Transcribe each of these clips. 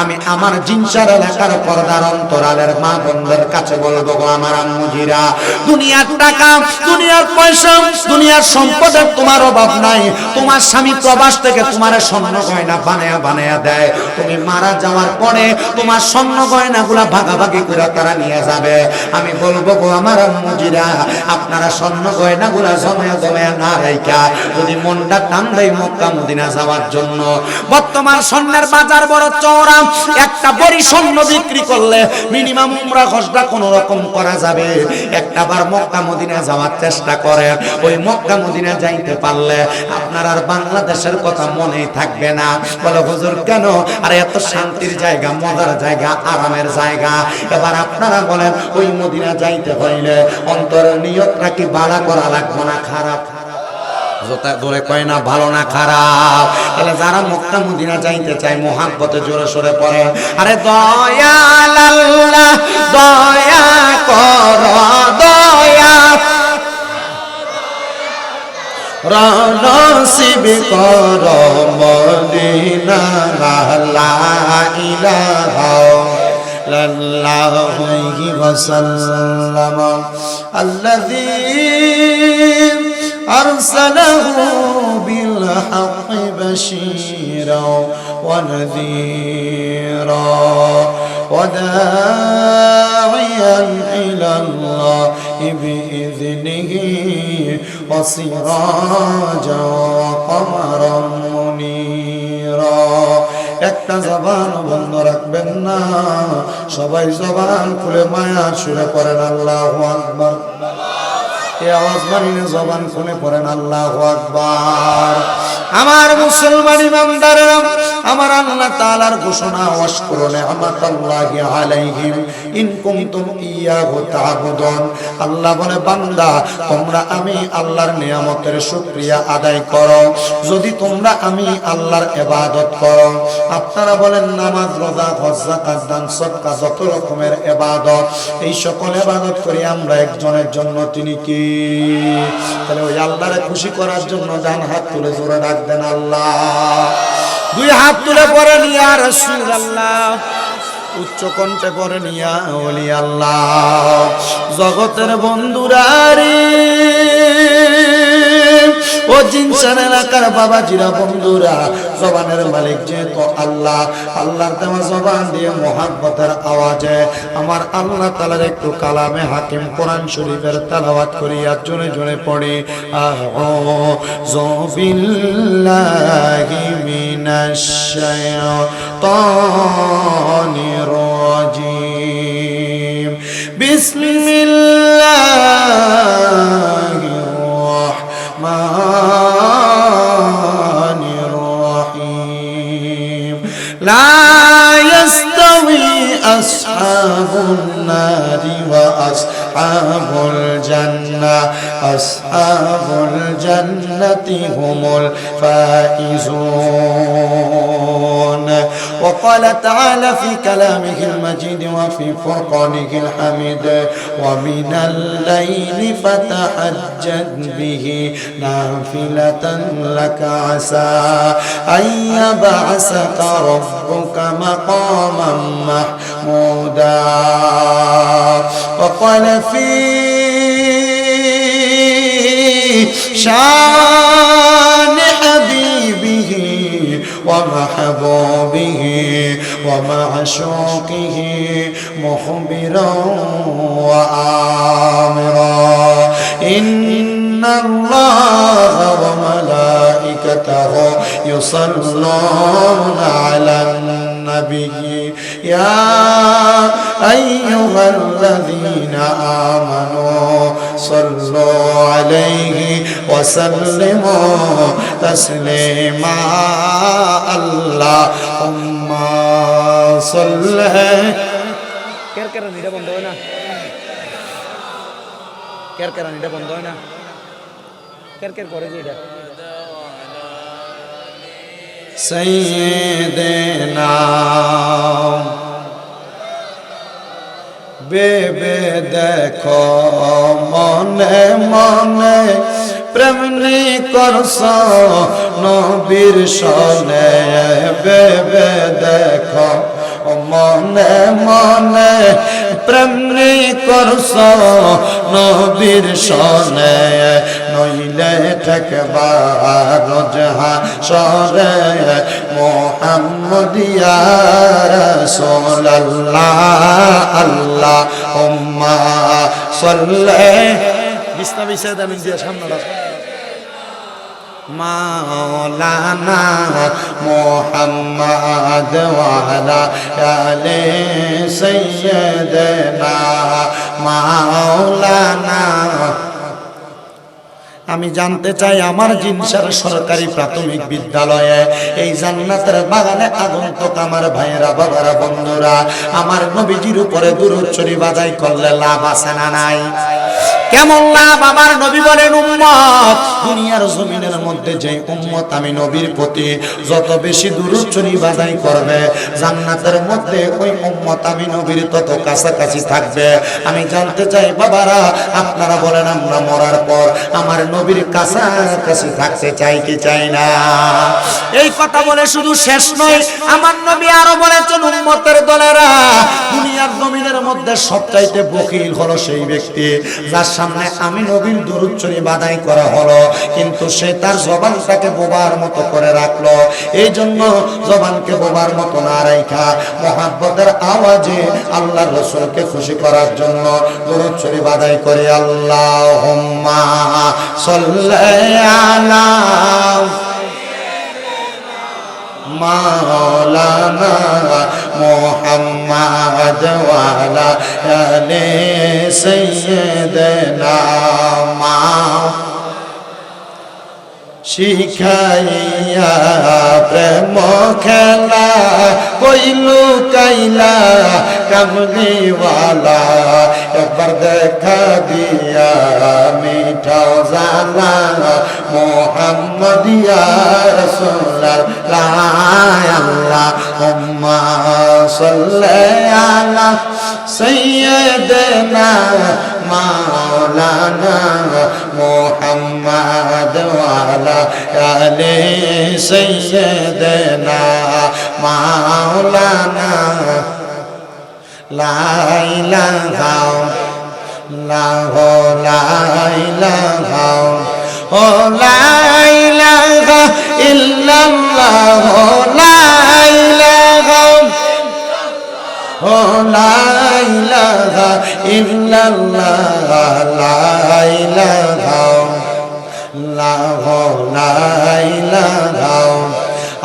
আমি আমার জিনসার এলাকার পর্দার অন্তরালের মা বন্ধের কাছে বলব গো আমার আম্মুজিরা, দুনিয়ার টাকা, দুনিয়ার পয়সা, দুনিয়ার সম্পদের তোমার অভাব নাই। তোমার স্বামী প্রবাস থেকে তোমার স্বর্ণ গয়না বানায়া বানায়া দেয়। তুমি মারা যাওয়ার পরে তোমার স্বর্ণ গয়নাগুলা ভাগাভাগি করে তারা নিয়ে যাবে। আমি বলব গো আমার আম্মুজিরা, আপনারা স্বর্ণ গয়নাগুলা জমায়া জমায়া না রাইখা যদি মনটা টান দেয় মক্কা মদিনা যাওয়ার জন্য। বর্তমান স্বর্ণের বাজার বড় চওড়া একটা বড়ি স্বর্ণ বিক্রি করলে মিনিমাম উমরা কোন রকম করা যাবে। মক্কা মদিনা যাওয়ার চেষ্টা ওই মক্কা মদিনা যাইতে পারলে আপনার আর বাংলাদেশের কথা মনেই থাকবে না। বলে, হুজুর, কেন? আর, এত শান্তির জায়গা, মজার জায়গা, আরামের জায়গা। এবার আপনারা বলেন, ওই মদিনা যাইতে হইলে অন্তর নিয়তটা কি বাড়া করা লাগবে না, খারাপ? জোতা ধরে কয় না ভালো না খারাপ তাহলে যারা মক্কা মদিনা যাইতে চায় মোহাব্বতে জোরে সরে পড়ে আরে দয়াল আল্লাহ দয়া কর দয়া রনসিব কর মদিনা লা ইলাহা লাল্লাহু আলাইহি ওয়াসাল্লাম الذي أرسله بالحق بشيرا ونذيرا وداعيا إلى الله بإذنه وسراجا وقمرا منيرا একটা জবান বন্ধ রাখবেন না সবাই জবান খুলে মায়ার সুরে পড়েন আল্লাহ আকবার এ আমার মুসলমান ইমামদারেরা আমার আল্লাহ তাআলার ঘোষণা ওয়াশকুরু নি'মাতাল্লাহি আলাইহিম, ইন কুনতুম ইয়াহু তা'বুদুন আল্লাহ বলে, বান্দা, তোমরা আমি আল্লাহর নিয়ামতের শুকরিয়া আদায় করো। যদি তোমরা আমি আল্লাহর ইবাদত করো। আপনারা বলেন, নামাজ, রোজা হজ যাকাত দান যত রকমের ইবাদত, এই সকল ইবাদত করি আমরা একজনের জন্য, তিনি কি? তাহলে ওই আল্লাহরে খুশি করার জন্য ডান হাত তুলে জোরে দেন আল্লাহ। দুই হাত তুলে পরে নিয়া রসুল আল্লাহ উচ্চ কণ্ঠে পরে নিয়া ওলি আল্লাহ জগতের বন্ধুরারি ও জিনসান এলাকার বাবা জিরা বন্ধুরা, জবানের মালিক যেহেতু আল্লাহ, আল্লাহর দেওয়া জবান দিয়ে মোহাব্বতের আওয়াজে আমার আল্লাহ তালার একটু কালামে হাকিম কোরআন শরীফের তালাওয়াত করিয়া জোরে জোরে পড়ে আবিল্লাহি মিনাশ শাইতানির রাজিম। বিসমিল্লাহির الرحمن الرحيم. لا يستوي أصحاب النار وأصحاب الجنة. أصحاب الجنة هم الفائزون. وقال تعالى في كلامه المجيد وفي فرقانه الحميد ومن الليل فتحجد به نافلة لك عسى أن يبعثك ربك مقاما محمودا. وقال في شان ومحبوبه ومعشوقه مخبرا وآمرا. إن الله وملائكته يصلون على النبي. يا أيها الذين آمنوا صلوا عليه وسلموا تسليما اللهم صل কের কেরানিটা বন্ধ হয় না কের কেরানিটা বন্ধ হয় না কের কের করে যে এটা سيدنا বেবে দেখো, মনে মনে প্রেমনি করস নবীর সনে বেবে দেখো, মনে মনে প্রেমনি করস নবীর সনে নইলে ঠেকবা রোজহা সরে মোহাম্মদিয়া রাসূলুল্লাহ আল্লাহ উম্মা সাল্লে বিছনা বিছায় দেন দিয়ে সামনে মাওলানা মোহাম্মদ ওয়ালা আলে সৈয়দনা মাওলানা আমি জানতে চাই আমার জিনসার সরকারি প্রাথমিক বিদ্যালয়ে, এই জান্নাতের বাগানে আগন্তক আমার ভাইয়েরা, বাবারা, বন্ধুরা, আমার নবীজির উপরে দূর চুরি বাজাই করলে লাভ আছে না নাই? কেমন লাভ? নবী বলেন, উম্মত, দুনিয়ার জমিনের মধ্যে যে উম্মত আমি নবীর প্রতি যত বেশি দূরচ্ছরি বাজাই করবে, জান্নাতের মধ্যে ওই উম্মত আমি নবীর তত কাছাকাছি থাকবে। আমি জানতে চাই, বাবারা, আপনারা বলেন, আমরা মরার পর আমার নবীর কাছাকাছি থাকতে চাই কি চাই না? এই কথা বলে শুধু শেষ নয়, আমার নবী আরও বলেছেন, উম্মতের দলেরা দুনিয়ার জমিনের মধ্যে সবচাইতে বকিল হলো সেই ব্যক্তি, যার সামনে আমি নবীর দরুচ্চরি বাদাই করা হলো, কিন্তু সে তার জবানটাকে বোবার মতো করে রাখল। এই জন্য জবানকে বোবার মতো না রাখা মহাব্বতের আওয়াজে আল্লাহর রসুলকে খুশি করার জন্য দরুচ্চরি বাদাই করে আল্লাহ আলা মাওলানা মোহাম্মদ ওয়ালা আলে সৈয়দনা মা শিখাইয়া প্রেম খেলা কইলু কাইলা কামলিওয়ালা একবার দেখা দিয়া, মিঠাও জানা, মোহাম্মদিয়া রসুল্লাহ আল্লাহ হুম্মা সাল্লি আলা সাইয়্যিদিনা মাওলানা মুহাম্মদ ওয়ালা আলে সাইয়্যিদিনা মাওলানা লা ইলাহা লাহ লা ইলাহা ও লা ইলাহা ইল্লাল্লাহ লা ইলাহা ও লা ইলাহা ইল্লাল্লাহ লা ইলাহা লাহ লা ইলাহা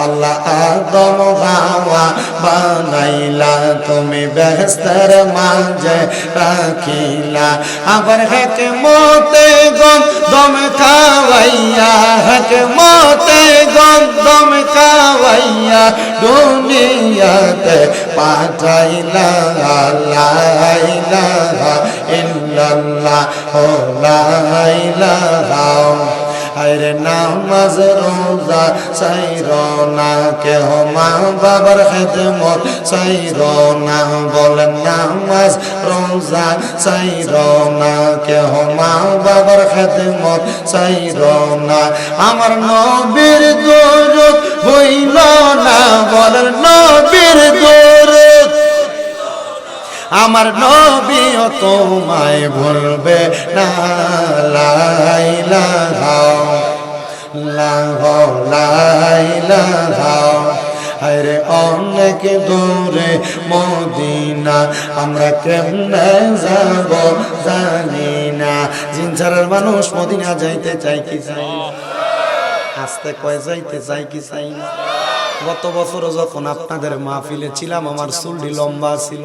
আল্লাহ আদম হাওয়া বানাইলা, তুমি বেহস্তের মাঝে রাখিলা। আবার হেক মতে গম, দম খাওয়াইয়া হেক মতে গম, দম খাওয়াইয়া দুনিয়াতে পাঠাইলা। আল্লাহ ইল্লাল্লাহ, ও লা আরে নামাজ রোজা সাইর না, কেহ মা বাবার খেদমত সাইর না, বলেন নামাজ রোজা সাইর না, কেহ মা বাবার খেদমত সাইর না। আমার নবীর দরুদ হইল না, বলেন নবীর দরুদ। আমার নবীও তোমায় ভুলবে না লাইলা লাইলা আরে অনেক দূরে মদিনা, আমরা কেমনে যাব জানি না। জিনসারের মানুষ মদিনা যাইতে চাই কি চাই? আস্তে কয়ে, যাইতে চাই কি চাই না? গত বছর যখন আপনাদের মাহফিলে ছিলাম, আমার চুলটি লম্বা ছিল।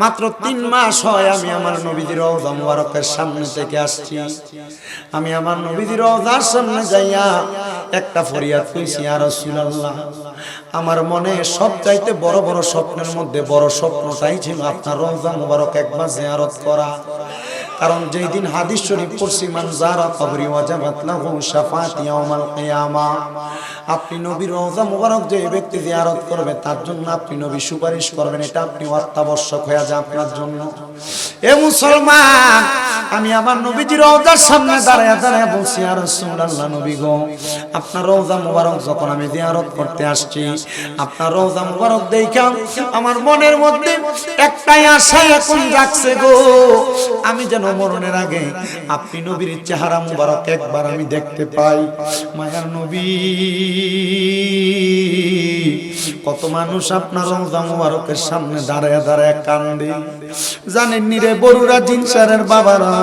মাত্র তিন মাস হয় আমি আমার নবীদের রওজা মুবারকের সামনে থেকে আসছি। আমি আমার নবীদের রওজার সামনে যাইয়া একটা ফরিয়াদ কইছি আর রাসূলুল্লাহ আমার মনে সব চাইতে বড় বড় স্বপ্নের মধ্যে বড় স্বপ্নটাই ছিল আপনার রওজা মুবারক একবার জিয়ারত করা। কারণ যেই দিন হাদিস শরীফ পড়ছি, মান যারা কবরি ওয়াজাবাত লাহু শাফাআতি ইয়াউমাল কিয়ামা। আপনি নবীর রওজা মুবারক যে ব্যক্তি জিয়ারত করবে, তার জন্য আপনি নবী সুপারিশ করবেন, এটা আপনি অত্যাবশ্যক হয়ে যায় আপনার জন্য। এ মুসলমান, আমি আমার নবীজির রওজার সামনে দাঁড়ায় দাঁড়ায় বলছি আর রাসূলুল্লাহ, নবী গো, আপনার রওজা মুবারক যখন আমি জিয়ারত করতে আসছি, আপনার রওজা মুবারক দেখা আমার মনের মধ্যে একটাই আশা এখন জাগছে গো। আমি যেন মরণের আগে আপনি নবীর চেহারা মুবারক একবার আমি দেখতে পাই। মায়ার নবী, কত মানুষ আপনার রওজা মুবারকের সামনে দাঁড়ায় দাঁড়ায় কান্দে। জানেন নি রে বড়ুরা জিনসারের বাবারা?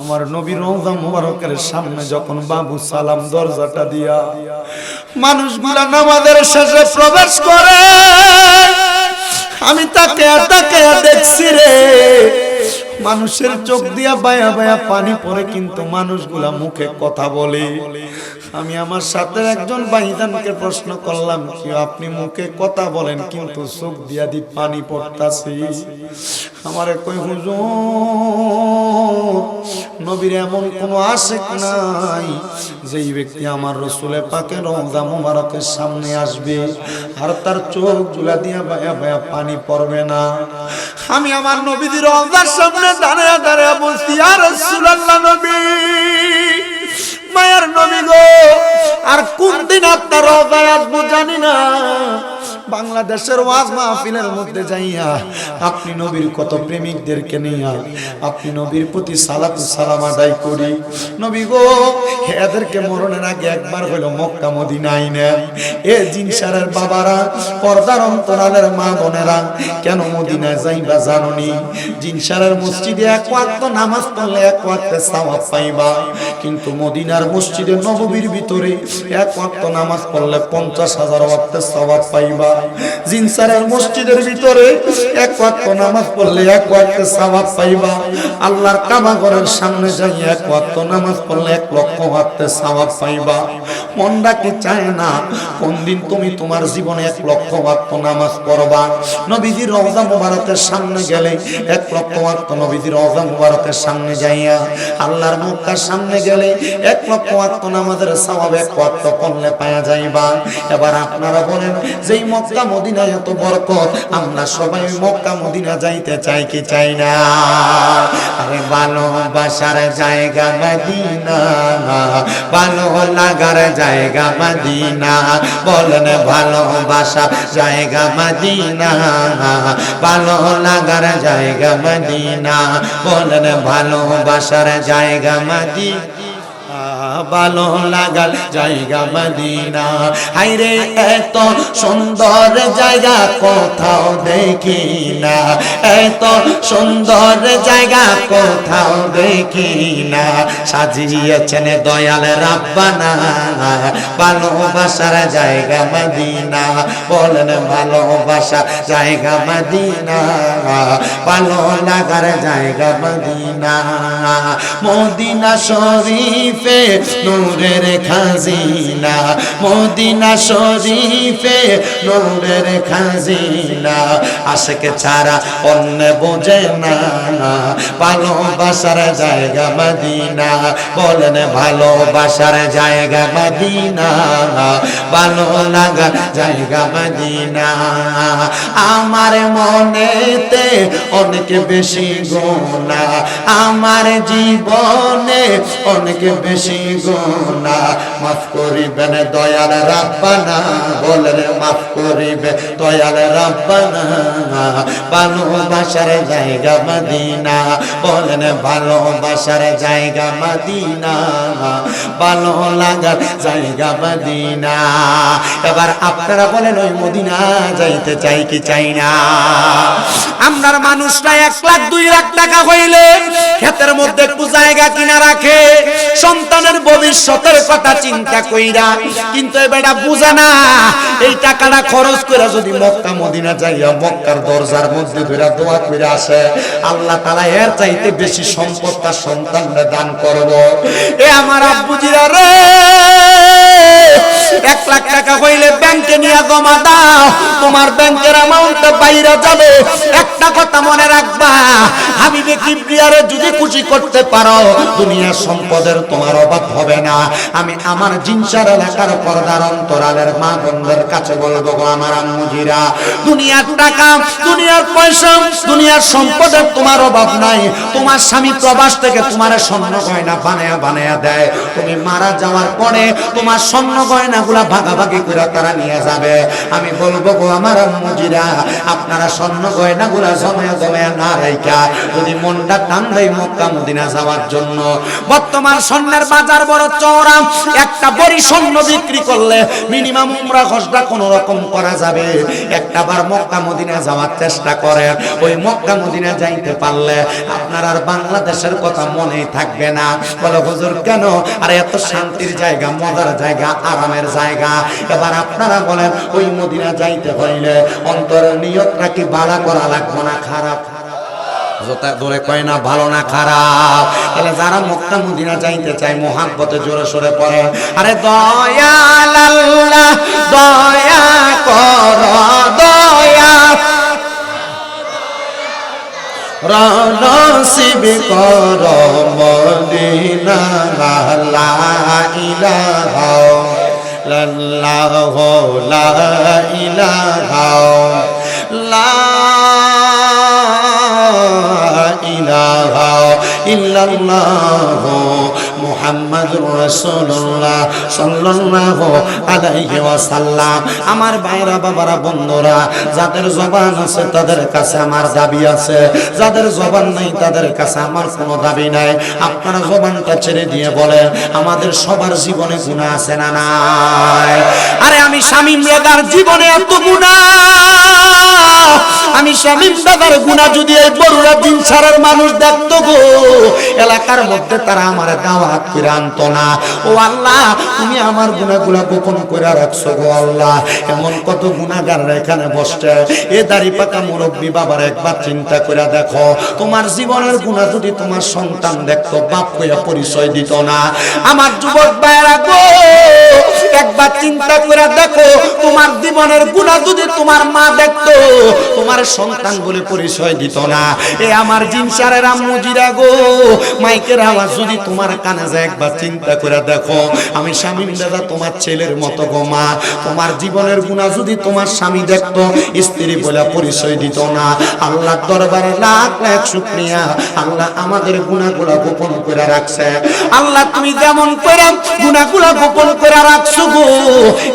আমার নবী রওজা মুবারকের সামনে যখন বাবু সালাম দরজাটা দিয়া, মানুষগুলা নামাজের শেষে প্রবেশ করে। আমি তাকে তাকে দেখছি রে। মানুষের চোখ দিয়া বায়া বায়া পানি পরে কিন্তু মানুষগুলা মুখে কথা বলে। আমি আমার সাথে একজন বাহিদানকে প্রশ্ন করলাম, কি আপনি মুখে কথা বলেন, কিন্তু চোখ দিয়া দি পানি পড়তাছি। আমারে কই, হুজুর, নবীর এমন কোনো আশেক নাই যেই ব্যক্তি আমার রসুলের পাকে রমজা মুবারকের সামনে আসবে আর তার চোখগুলা দিয়া বায়া বায়া পানি পড়বে না? আমি আমার নবীদের রমজার সামনে দাঁড়িয়ে দাঁড়িয়ে বলছি আর রসুলাল্লাহ নবী, মায়ের নবী গো বাংলাদেশের ওয়াজ মাহফিলের মধ্যে যাইয়া, আপনি নবীর কত প্রেমিকদেরকে নিয়া, আপনি নবীর প্রতি সালাতু সালাম আদায় করি। নবী গো এদেরকে মরণের আগে একবার হলো মক্কা, মদিনায় নেন এ জিনসারের বাবারা, পর্দার অন্তরালের মা বোনেরা, কেন মদিনায় যাইবা জাননি? জিনসারের মসজিদে এক ওয়াক্ত নামাজ পড়লে এক ওয়াক্তে সওয়াব পাইবা। কিন্তু মদিনার মসজিদে নববীর ভিতরে এক ওয়াক্ত নামাজ পড়লে পঞ্চাশ হাজার ওয়াক্তে সওয়াব পাইবা। জিনসারের মসজিদের ভিতরে এক ওয়াক্ত নামাজ পড়লে এক ওয়াক্তে সওয়াব পাইবা। আল্লাহর কাবা ঘরের সামনে যাই এক ওয়াক্ত নামাজ পড়লে এক লক্ষ ওয়াক্তে সওয়াব পাইবা। মনটা কি চায় না, কোন দিন তুমি তোমার জীবনে এক লক্ষ ওয়াক্ত নামাজ পড়বা? রওজা মুবারকের সামনে গেলে এক লক্ষ ওয়াক্ত নবীজির রওজা মুবারকের সামনে যাইয়া আল্লাহর মক্কার সামনে গেলে এক লক্ষ ওয়াক্ত নামাজের সওয়াব এক ওয়াক্ত পাওয়া যাইবা। এবার আপনারা বলেন, যেই মক্কা মদিনা এত বরকত, আমরা সবাই মক্কা মদিনা যাইতে চাই কি চাই না? আরে ভালোবাসার জায়গা মদিনা, ভালো লাগার জায়গা মদিনা, বলেন ভালোবাসা জায়গা মদিনা, ভালো লাগার জায়গা মদিনা, বলেন ভালোবাসার জায়গা মদিনা। ভালো লাগার জায়গা মদিনা। হাইরে এত সুন্দর জায়গা কোথাও দেখি না এত সুন্দর জায়গা কোথাও দেখি না সাজিয়েছেন দয়াল রাব্বানা। ভালোবাসার জায়গা মদিনা। বলেন ভালোবাসা জায়গা মদিনা। ভালো লাগার জায়গা মদিনা। মদিনা শরীফে নূরের খাজিনা, মদিনা শরীফে নূরের খাজিনা। আশেকে ছাড়া অন্য বোঝে না, ভালোবাসার জায়গা মদিনা। বলেন ভালোবাসার জায়গা মদিনা, ভালো লাগার জায়গা মদিনা। আমার মনেতে অনেক বেশি গোনা আমার জীবনে অনেক বেশি গোনা মাফ দয়াল রাব্বানা মাফ করিবে দয়াল রাব্বানা। ভালোবাসার জায়গা মদিনা, বলেন ভালোবাসার জায়গা মদিনা ভালো লাগার জায়গা মদিনা। এবার আপনারা বলেন, ওই মদিনা যাইতে চাই কি চাই না? আমরার মানুষরা এক লাখ, দুই লাখ টাকা হইলে ক্ষেতের মধ্যে একটু জায়গা কিনা রাখে, সন্তানের ভবিষ্যতের কথা চিন্তা কইরা, কিন্তু এ বেটা বুঝে না, এই টাকাটা খরচ করে যদি মক্কা, মদিনা যাইয়া মক্কার দরজার মধ্যে ধরে দোয়া করে আসে, আল্লাহ তালা এর চাইতে বেশি সম্পদ তার সন্তানরা দান করব। এ আমার আব্বুজিরা রে, এক লাখ টাকা হইলে ব্যাংকে নিয়ে জমা দাও, তোমার ব্যাংকের অ্যামাউন্ট বাইরে যাবে, একটা কথা মনে রাখবা, হাবিবে কিবরিয়ারে যদি খুশি করতে পারো, দুনিয়ার সম্পদের তোমার অভাব হবে না। আমি আমার জিনসার এলাকার পর্দার অন্তরালের মা বোনদের কাছে বলব গো আমার আম্মুজিরা, দুনিয়ার টাকা, দুনিয়ার পয়সা, দুনিয়ার সম্পদের তোমার অভাব নাই। তোমার স্বামী প্রবাস থেকে তোমার স্বর্ণ গয়না বানায়া বানায়া দেয়। তুমি মারা যাওয়ার পরে তোমার স্বর্ণ গয়নাগুলা ভাগাভাগি করে তারা নিয়ে যাবে। আমি বলব গো আমার আম্মুজিরা, আপনারা স্বর্ণ গয়নাগুলা জমায়া জমায়া না রাইকা যদি মনটা টান দেয় মক্কা মদিনা যাওয়ার জন্য। বর্তমান স্বর্ণের বাজার বড় চওড়া একটা বড়ি স্বর্ণ বিক্রি করলে মিনিমাম উমরা খসড়া কোন রকম করা যাবে। একটা বার মক্কা মদিনা যাওয়ার চেষ্টা করে ওই মক্কা মদিনা যাইতে পারলে আপনার আর বাংলাদেশের কথা মনেই থাকবে না। বলে, হুজুর, কেন? আর, এত শান্তির জায়গা, মজার জায়গা, আরামের জায়গা। এবার আপনারা বলেন, ওই মদিনা যাইতে হইলে অন্তরের নিয়তটা কি বাড়া করা লাগবে না, খারাপ জোতা কয়, না, ভালো না, খারাপ। তাহলে যারা মক্কা, মদিনা যাইতে চায়, মোহাব্বতে জোরে সরে পড়ে। আরে দয়াল আল্লাহ, দয়া কর, দয়া। রনসিব কর মদিনা লা ইলাহা লাল্লাহ লা ইলাহা ইল্লাল্লাহ মুহাম্মাদুর রাসূলুল্লাহ সাল্লাল্লাহু আলাইহি ওয়াসাল্লাম। আমার ভাইরা, বাবারা, বন্ধুরা, যাদের জবান আছে তাদের কাছে আমার দাবি আছে। যাদের জবান নাই তাদের কাছে আমার কোনো দাবি নাই। আপনারা জবানটা ছেড়ে দিয়ে বলেন, আমাদের সবার জীবনে গুনাহ আছে না নাই? আরে আমি শামীম রেগার জীবনে এত গুনাহ! আমি শামীম দাদার গুনাহ যদি এই বড়ুরা দিন মানুষ দেখতো গো, এলাকার মধ্যে তারা আমার দাওয়াত না। ও আল্লাহ, তুমি আমার গুনাহগুলা গোপন করে রাখছো গো আল্লাহ। এমন কত এখানে বসছে। এ দাড়ি পাকা মুরব্বী বাবার একবার চিন্তা করে দেখো, তোমার জীবনের গুনাহ যদি তোমার সন্তান দেখতো, বাপ কইয়া পরিচয় দিত না। আমার যুবক গো, একবার চিন্তা করে দেখো, তোমার জীবনের গুণা যদি তোমার মা দেখতো তোমার সন্তান বলে পরিচয় দিত না। এ আমার জিনসারের আম্মু জিরা গো, মাইকের আওয়াজ যদি তোমার কানে যায় একবার চিন্তা করে দেখো। আমি স্বামী দাদা, তোমার ছেলের মতো গো মা। তোমার জীবনের গুণা যদি তোমার স্বামী দেখতো, স্ত্রী বলে পরিচয় দিত না। আল্লাহ দরবারে লাখ লাখ শুক্রিয়া। আল্লাহ আমাদের গুণাগুলা গোপন করে রাখছে। আল্লাহ তুমি যেমন করে গুণাগুলা গোপন করে রাখছো গো,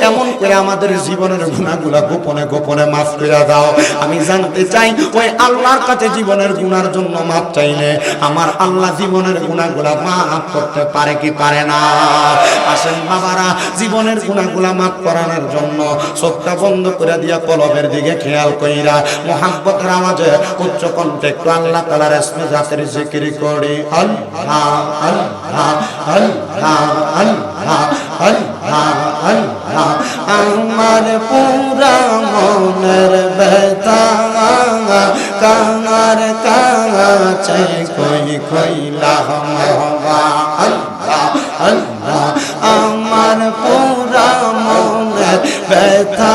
এমন করে আমাদের জীবনের গুণাগুলা গোপনে গোপনে মাফ করে দাও। আমি জানতে চাই, ওই আল্লাহর কাছে জীবনের গুনার জন্য মাফ চাইলে আমার আল্লাহ জীবনের গুণাগুলা মাফ করতে পারে কি পারে না? আসেন বাবারা, জীবনের গুণাগুলা মাফ করানোর জন্য চোখটা বন্ধ করে দিয়া কলবের দিকে খেয়াল কইরা মোহাব্বতের আওয়াজে উচ্চ কণ্ঠে একটু আল্লাহ তালার এসমে জাতের জিকির করি। আল্লাহ আল্লাহ আল্লাহ আল্লাহ আল্লাহ আল্লাহ। আমার পুরা মনের ব্যথা, কাঙার কাছে কই কইলা আল্লাহ আল্লাহ, আমার পুরা মনের ব্যথা,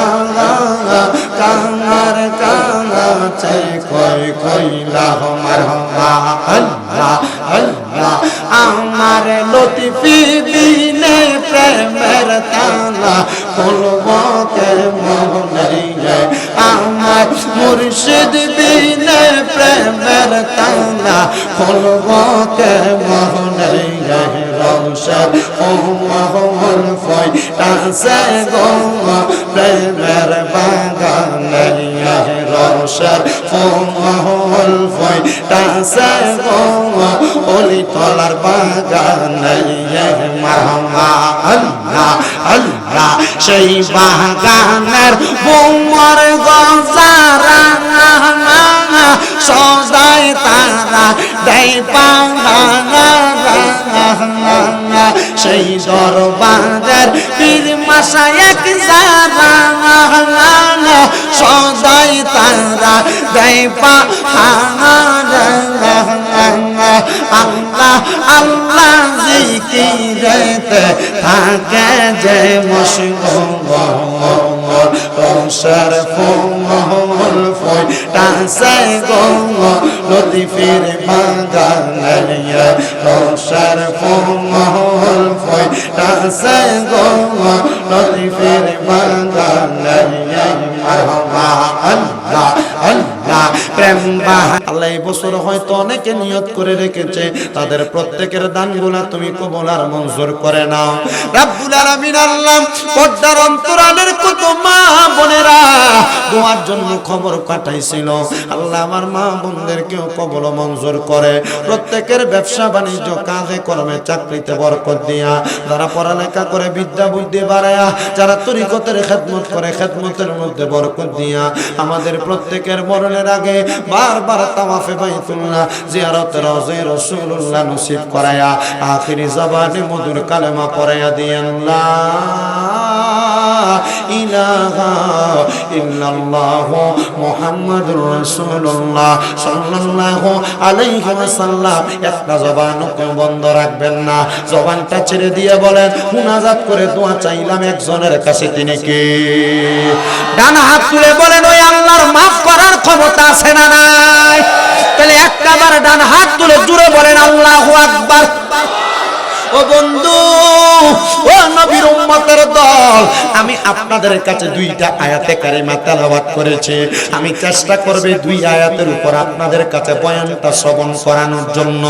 কাঙার কাছে কই কইলা আমার আল্লাহ আল্লাহ, আমার লতিফি দিনে প্রেমের তালা খুলব কে মনে আমার মুর্শিদ বিনে প্রেমের তালা খুলব কে মনে রৌশন ও মহল ফই তাসে গো প্রেমের বাগানে। রৌশন ও মহল ফই তাসে গো ওলি তলার বাগানে। মারহামা আল্লাহ আল্লাহ। সেই বাগানের বোমর গজারা সদাই তারা দেয় পাহারা সেই দরবারের পীর মাসা এক যারা সদাই তারা দেয় আল্লাহ আল্লাহ জিকিরেতে থাকে যে মশগুল রোশার ফুল ফুল টাসে গো লতিফের বাগানিয়া রোশার ফুল ফুল টাসে গো লতিফের বাগানিয়া মারহাবা আল্লাহ আল্লাহ প্রেম বাহা আল্লাহ এই বছর হয়তো অনেকে নিয়ত করে রেখেছে। তাদের প্রত্যেকের দানগুলা তুমি কবুল আর মঞ্জুর করে নাও। রাব্বুল আলামিন আল্লাহ পর্দার অন্তরালের কত মা বোনেরা জন্য খবর পাঠাইছিল। আল্লাহ আমার মা কবল মঞ্জুর করে। প্রত্যেকের ব্যবসা বাণিজ্য, কাজে কর্মে, চাকরিতে বরকত দিয়া। যারা পড়ালেখা করে, বিদ্যা বুদ্ধি বাড়ায়া, যারা তরিকতের খেদমত করে, খেদমতের মধ্যে বরকত দিয়া। আমাদের প্রত্যেকের মরণের আগে বারবার তাওয়াফে বাইতুল্লাহ জিয়ারত রওজে রাসূলুল্লাহ নসিব করায়া আখিরি জবানে মধুর কালেমা পড়ায়া দিয়েন ইলাহা মুহাম্মাদুর রাসূলুল্লাহ সাল্লাল্লাহু আলাইহি একটা বন্ধ রাখবেন না। জবানটা ছেড়ে দিয়ে বলেন, মুনাজাত করে দোয়া চাইলাম একজনের কাছে, তিনি ডান হাত তুলে বলেন, ওই আল্লাহর মাফ ক্ষমতা আছে না নাই? তাহলে একটা বার ডান হাত তুলে জুড়ে বলেন আল্লাহ আকবার। ও বন্ধু, ও নবীর উম্মতের দল, আমি আপনাদের কাছে দুইটা আয়াতে কারিমা তেলাওয়াত করেছি। আমি চেষ্টা করবে দুই আয়াতের উপর আপনাদের কাছে বয়ানটা শ্রবণ করানোর জন্য।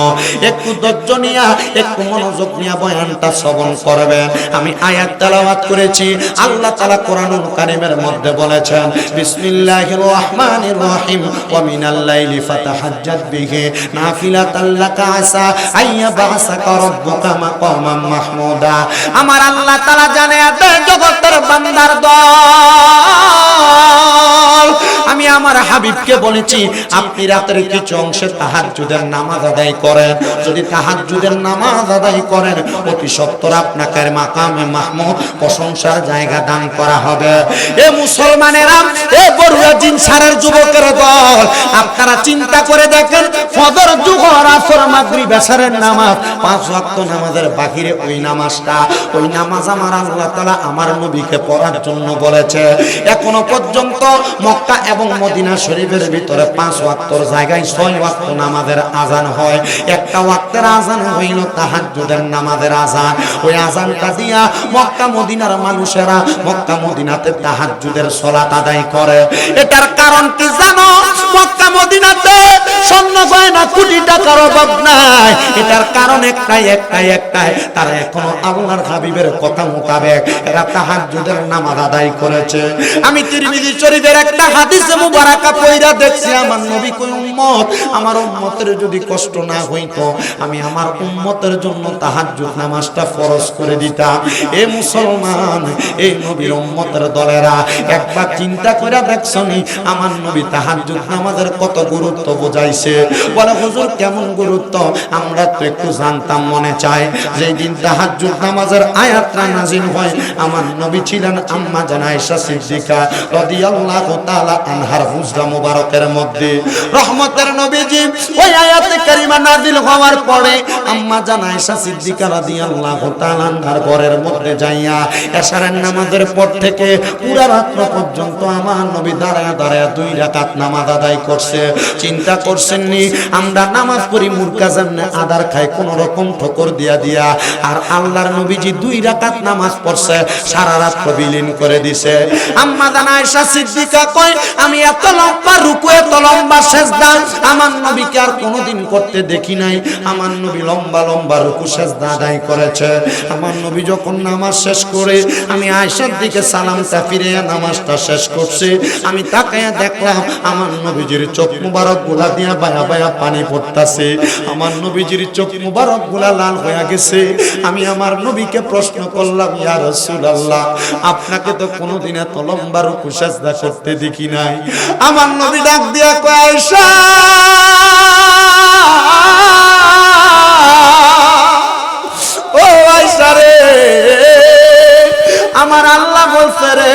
একটু ধৈর্য নিয়া, একটু মনোযোগ নিয়ে বয়ানটা শ্রবণ করবেন। আমি আয়াত তেলাওয়াত করেছি। আল্লাহ তাআলা কোরআনুল কারীমের মধ্যে বলেছেন, বিসমিল্লাহির রহমানির রহিম, ওয়া মিনাল লাইলি ফাতাহাজ্জাত বিহি নাফিলাতাল লাকা আসা আইয়া বাসাকা রাব্বুকা মাকামাম মাহমুদা। আমার আল্লাহ তাআলা জানে এত জগতের বান্দার দল। আমার হাবিবকে বলেছি, আপনি রাতের কিছু অংশে তাহাজ্জুদের নামাজ আদায় করেন। যদি তাহাজ্জুদের নামাজ আদায় করেন, অতি সত্তর আপনাকে মাকামে মাহমুদ প্রশংসার জায়গা দান করা হবে। এ মুসলমানেরা, এ বড়ুয়া জিনসারের যুবকের দল, আপনারা চিন্তা করে দেখেন, ফজর, জুহর, আসর, মাগরিব এশারের নামাজ, পাঁচ ওয়াক্ত নামাজের বাহিরে ওই নামাজটা, ওই নামাজ আমার আল্লাহ তাআলা আমার নবীকে পড়ার জন্য বলেছে। এখনও পর্যন্ত মক্কা এবং মদিনা শরীফের ভিতরে পাঁচ ওয়াক্তর জায়গায় ছয় ওয়াক্ত নামাজের আজান হয়। একটা ওয়াক্তের আজান হইল তাহাজ্জুদের নামাজের আজান ওই আজানটা দিয়া মক্কা মদিনার মানুষেরা মক্কা মদিনাতে তাহাজ্জুদের সলাত আদায় করে। এটার কারণ কি জানো? মক্কা, মদিনাতে স্বর্ণ গয়না কোটি টাকার অভাব নাই। এটার কারণ একটাই একটাই একটাই, তারা এখনও আল্লাহর হাবিবের কথা মোতাবেক এরা নামাজ আদায় করেছে। আমি তিরমিজি শরীফের একটা হাদিসে মুবারাকা পয়রা দেখছি, আমার নবী কই উম্মত, আমার উম্মতের যদি কষ্ট না হইতো, আমি আমার উম্মতের জন্য তাহাজ্জুদ নামাজটা ফরজ করে দিতাম। এ মুসলমান এই নবীর উম্মতের দলেরা, একবার চিন্তা করে দেখছনি, আমার নবী তাহাজ্জুদ নামাজের কত গুরুত্ব বোঝাইছে? বলে, হুজুর, কেমন গুরুত্ব? আমরা তো একটু জানতাম, মনে চায়। যেই দিন তাহাজ্জুদ নামাজের আয়াতটা নাজিল হয়, আমার নবী ছিলেন আম্মা জান আয়েশা সিদ্দিকা রাদিয়াল্লাহু তাআলা আনহার হুজরা মুবারকের মধ্যে। রহমতের নবীজি ওই আয়াতে কারিমা নাজিল হওয়ার পরে আম্মা জান আয়েশা সিদ্দিকা রাদিয়াল্লাহু তাআলা আনহার ঘরের মধ্যে যাইয়া এশারের নামাজের পর থেকে পুরা রাত্র পর্যন্ত আমার নবী দাঁড়ায় দাঁড়ায় দুই রাকাত নামাজ আদায় করছে, চিন্তা করছেন নি আমরা নামাজ পড়ি মুরকা জান্নে আদার খাই কোন রকম ঠোকর দিয়া দিয়া। আর আল্লাহর নবীজি দুই রাকাত নামাজ পড়ছে, সারা রাত বিলীন করে দিছে। আম্মা জানা আয়েশা সিদ্দিকা কয়, আমি এত লম্বা রুকু, এত লম্বা সেজদা, আমার নবীকে আর কোনোদিন করতে দেখি নাই। আমার নবী লম্বা লম্বা রুকু সেজদা আদায় করেছে। আমার নবী যখন নামাজ শেষ করে, আমি আয়েশার দিকে সালামটা ফিরে নামাজটা শেষ করছে। আমি তাকায়া দেখলাম, আমার নবীজির চোখ মুবারকগুলা দিয়া বায়া বায়া পানি পড়তাছে। আমার নবীজির চোখ মুবারকগুলা লাল হয়ে গেছে। আমি আমার নবীকে প্রশ্ন করলাম, ইয়া রাসূলুল্লাহ, আপনাকে তো কোনোদিন এত লম্বা রুকু সেজদা করতে দেখি নাই। আমার নবী ডাক দিয়া কয়, আয়েশা! ও আয়েশা রে, আমার আল্লাহ বলছে রে,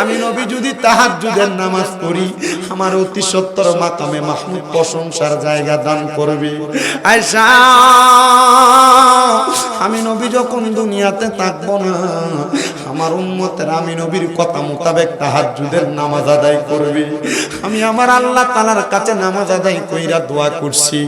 আমি নবী যদি তাহাজ্জুদের নামাজ পড়ি আমার অতি সত্তর মাকামে মাহমুদ প্রশংসার জায়গা দান করবে। আয়সা আমি নবী যখন দুনিয়াতে থাকব না আমার উম্মতের আমি নবীর কথা মোতাবেক তাহাজ্জুদের নামাজ আদায় করবে। আমি আমার আল্লাহ তালার কাছে নামাজ আদায় কইরা দোয়া করছি।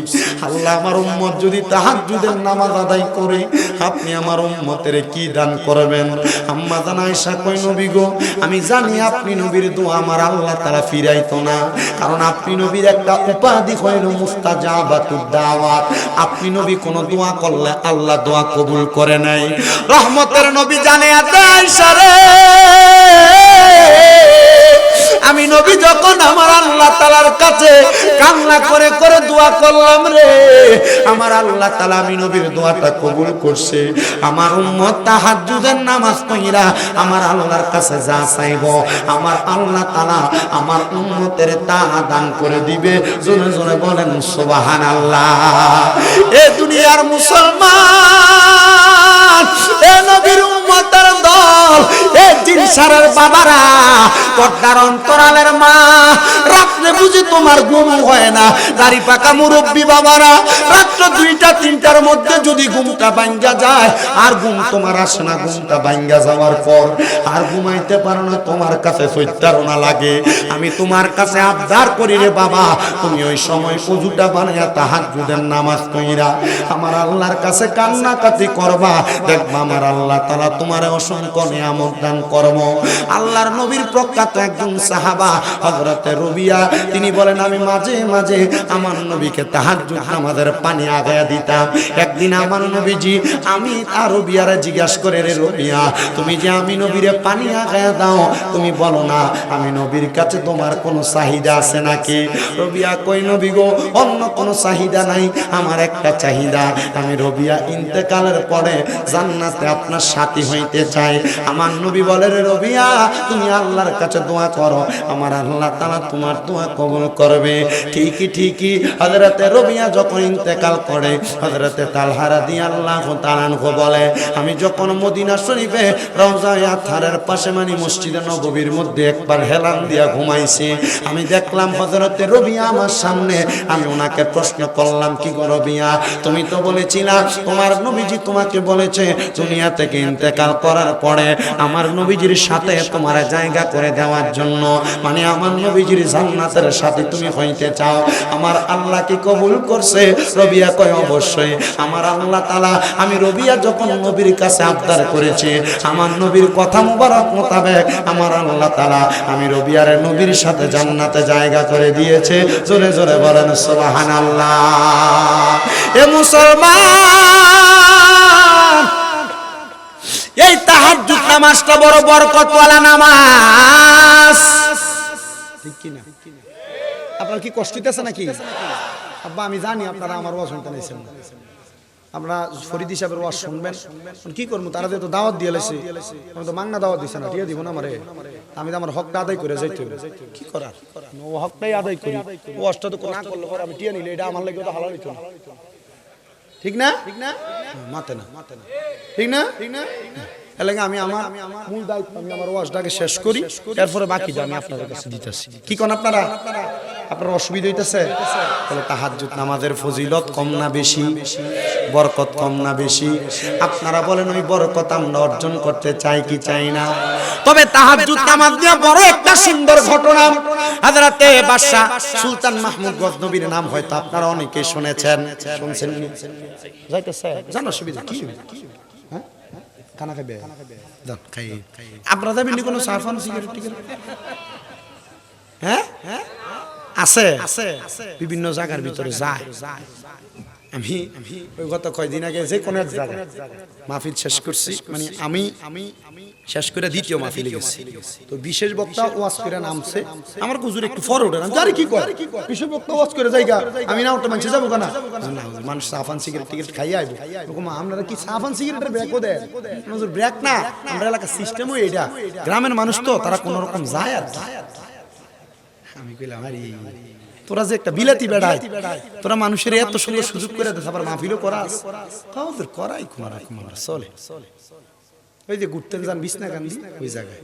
আল্লাহ আমার উম্মত যদি তাহাজ্জুদের নামাজ আদায় করে, আপনি আমার উম্মতের কি দান করবেন? আম্মা জান আয়েশা কই নবী গো, আমি জানি আপনি নবীর দোয়া আমার আল্লাহ তাআলা ফিরাইতো না। কারণ আপনি নবীর একটা উপাধি হইল মুস্তাজাবাতুদ দাওয়াত আপনি নবী কোন দোয়া করলে আল্লাহ দোয়া কবুল করে নাই। রহমতের নবী জানে আছে আয়েশা আমি নবী যখন আমার আল্লাহ তালার কাছে কান্না করে করে দোয়া করলাম রে, আমার আল্লাহ তালা আমি নবীর দোয়াটা কবুল করছে। আমার উম্মত তাহাজ্জুদের নামাজ কইরা আমার আল্লাহর কাছে যা চাইব, আমার আল্লাহ তালা আমার উম্মতের তা দান করে দিবে। জোরে জোরে বলেন সুবাহান আল্লাহ এ দুনিয়ার মুসলমান, এ নবীর উম্মতের দল জিনসারের বাবারা, পর্দার অন্তরালের মা, রাত্রে বুঝি তোমার ঘুম হয় না। দাড়ি পাকা মুরব্বী বাবারা, রাত্র দুইটা, তিনটার মধ্যে যদি ঘুমটা ভাঙ্গা যায়, আর ঘুম তোমার আসে না, ঘুমটা ভাঙ্গা যাওয়ার পর। আর ঘুমাইতে পারো না, তোমার কাছে সৈত্যারণা লাগে। আমি তোমার কাছে আবদার করি রে বাবা, তুমি ওই সময় পুজুটা বানাইয়া তাহার যুদের নামাজ কইরা আমার আল্লাহর কাছে কান্নাকাটি করবা। দেখবা আমার আল্লাহ তালা তোমার অসংখ্য নিয়ামত দান করব। আল্লাহর নবীর প্রখ্যাত একজন সাহাবা হজরতে রবিয়া, তিনি বলেন, আমি মাঝে মাঝে আমার নবীকে তাহাজ্জুদ নামাজের পানি আগায়া দিতাম। একদিন আমার নবীজি আমি আর রবিয়ারে জিজ্ঞাসা করে, রে রবিয়া, তুমি যে আমি নবীরে পানি আগায়া দাও, তুমি বলো না, আমি নবীর কাছে তোমার কোনো চাহিদা আছে নাকি? রবিয়া কই নবী গো, অন্য কোনো চাহিদা নাই, আমার একটা চাহিদা। আমি রবিয়া ইন্তেকালের পরে জান্নাতে আপনার সাথী হইতে চাই। আমার নবী বলে, রে রবিয়া, তুমি আল্লাহর কাছে দোয়া করো। আমার আল্লাহ তালা তোমার দোয়া কবুল করবে। ঠিকই ঠিকই। হজরতে রবিয়া যখন ইন্তেকাল করে হজরতে তালহারা দিয়ে আল্লাহ তালানহু বলে, আমি যখন মদিনা শরীফে রওজায়া থারের পাশে মানে মসজিদে নববীর মধ্যে একবার হেলান দিয়া ঘুমাইছি, আমি দেখলাম হজরতে রবিয়া আমার সামনে। আমি ওনাকে প্রশ্ন করলাম, কি গো রবিয়া, তুমি তো বলেছিলা, তোমার নবীজি তোমাকে বলেছে, দুনিয়া থেকে ইন্তেকাল করার পরে আমার নবীজির সাথে তোমার জায়গা করে দেওয়ার জন্য। মানে আমার নবীজির জান্নাতের সাথে তুমি হইতে চাও। আমার আল্লাহ কি কবুল করছে? রবিয়া কয়, অবশ্যই। আমার আল্লাহ তালা আমি রবিয়া যখন নবীর কাছে আবদার করেছি, আমার নবীর কথা মুবারক মোতাবেক আমার আল্লাহ তালা আমি রবিয়ার নবীর সাথে জান্নাতে জায়গা করে দিয়েছে। জোরে জোরে বলেন সোবাহান আল্লাহ এ মুসলমান! এই তাহাজ্জুদ নামাজটা বড় বরকতওয়ালা নামাজ। ঠিক কি না আপনার কি কষ্ট হইতেছে নাকি? আব্বা আমি জানি আপনারা আমার ওয়াজ শুনতে নাইছেন। আমরা ফরিদ হিসাবের ওয়াজ শুনবেন। কি করব? তারা যেহেতু দাওয়াত দিয়ে লেছে আমি তো মাংনা দাওয়াত দিছে না টিয়া দিব না আমারে। আমি তো আমার হকটা আদায় করে যাইতে হবে। কি করার? ও হকটাই আদায় করি। ওয়াজটা তো না করলে পরে আমি টিয়া নিলে এটা আমার লাগে তো হালাল হইতো না। ঠিক না? ঠিক না মাতে না মাতে না। ঠিক না? ঠিক না এর লাগে আমি আমার মূল দায়িত্ব, আমি আমার ওয়াজটাকে শেষ করি, এরপরে বাকি আমি আপনাদের কাছে দিতেছি। কি কোন আপনারা? আপনার অসুবিধা হইতেছে? তাহলে তাহাজ্জুদ নামাজের ফজিলত কম না বেশি? বরকত কম না বেশি? আপনারা বলেন, ওই বরকত আমরা অর্জন করতে চাই কি চাই না? তবে তাহাজ্জুদ নামাজ নিয়ে বড় একটা সুন্দর ঘটনা। হযরতে বাদশাহ সুলতান মাহমুদ গজনবীর নাম হয়তো আপনারা অনেকে শুনেছেন। শুনছেন? যাইতেছে? জানো সুবিধা কি? হ্যাঁ? খানা খাবে আপনারা যাবেন কোনো সাফান সিগারেট টিগারেট হ্যাঁ? আছে। বিভিন্ন জায়গার ভিতরে যায়। আমি ওই গত কয়দিন আগে যে কোনো এক জায়গায় মাহফিল শেষ করছি। মানে আমি আমি শেষ করে দ্বিতীয় মাহফিলে গেছি। তো বিশেষ বক্তা ওয়াজ করে নামছে। আমার কুজুর একটু ফর ওঠে আমি জানি কি কর বিশেষ বক্তা ওয়াজ করে যাইগা। আমি না ওটা মানুষ যাব না না, মানুষ সাফান সিগারেট টিকিট খাইয়ে আইবো। ওরকম আপনারা কি সাফান সিগারেটের ব্রেকও দেয় ব্রেক না। আমরা এলাকার সিস্টেমও এটা গ্রামের মানুষ তো তারা কোনো রকম যায় আর যায় আর যায়। আমি কইলাম আরে তোরা যে একটা বিলাতি বেড়াই তোরা মানুষের এত সুন্দর সুযোগ করে দিস আবার মাহফিলও করাস। তাও করাই কোন রকম আমরা চলে। ওই যে ঘুরতে যান বিছনা কান্দি ওই জায়গায়।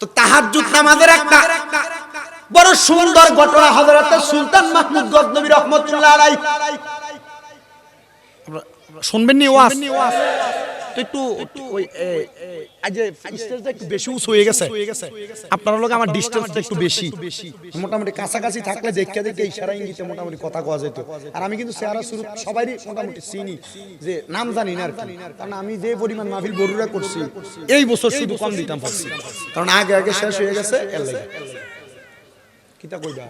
তো তাহাজ্জুদ নামাজের একটা বড় সুন্দর ঘটনা হযরত সুলতান মাহমুদ গজনবী রহমাতুল্লাহ আলাইহি। শুনবেন নি ওয়াজ? তো একটু ওই আজ স্টেজটা একটু বেশি উঁচু হয়ে গেছে। আপনার লোক আমার ডিস্টেন্সটা একটু বেশি। মোটামুটি কাছাকাছি থাকলে ইশারা ইঙ্গিতে মোটামুটি কথা কোয়া যেত। আর আমি কিন্তু চেহারা শুরু সবারই মোটামুটি চিনি যে নাম জানি না আর কি। কারণ আমি যে পরিমাণ মাহফিল বড়ুরা করছি এই বছর শুধু কম দিতাম পারছি কারণ আগে আগে শেষ হয়ে গেছে কিতা কইবা?